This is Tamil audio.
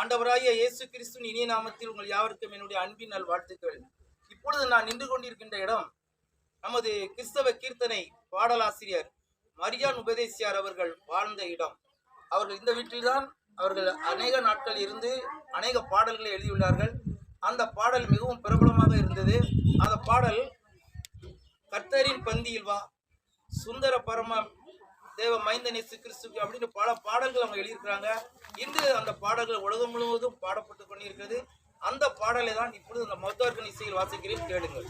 ஆண்டவராகிய இயேசு கிறிஸ்துவின் இனிய நாமத்தில் உங்கள் யாவருக்கும் என்னுடைய அன்பின் நல் வாழ்த்துக்கள். இப்பொழுது நான் நின்று கொண்டிருக்கின்ற இடம் நமது கிறிஸ்தவ கீர்த்தனை பாடலாசிரியர் மரியான் உபதேசியார் அவர்கள் வாழ்ந்த இடம். அவர்கள் இந்த வீட்டில்தான் அவர்கள் அநேக நாட்கள் இருந்து அநேக பாடல்களை எழுதியுள்ளார்கள். அந்த பாடல் மிகவும் பிரபலமாக இருந்தது. அந்த பாடல் கர்த்தரின் பந்தியில் வா சுந்தர பரம தேவ மைந்தனேசு கிறிஸ்து அப்படின்னு பல பாடல்கள் அவங்க எழுதியிருக்கிறாங்க. இன்று அந்த பாடல்கள் உலகம் முழுவதும் பாடப்பட்டு கொண்டிருக்கிறது. அந்த பாடலை தான் இப்பொழுது இந்த மொத்தர்கன் இசையில் வாசிக்கிறேன். கேளுங்கள்.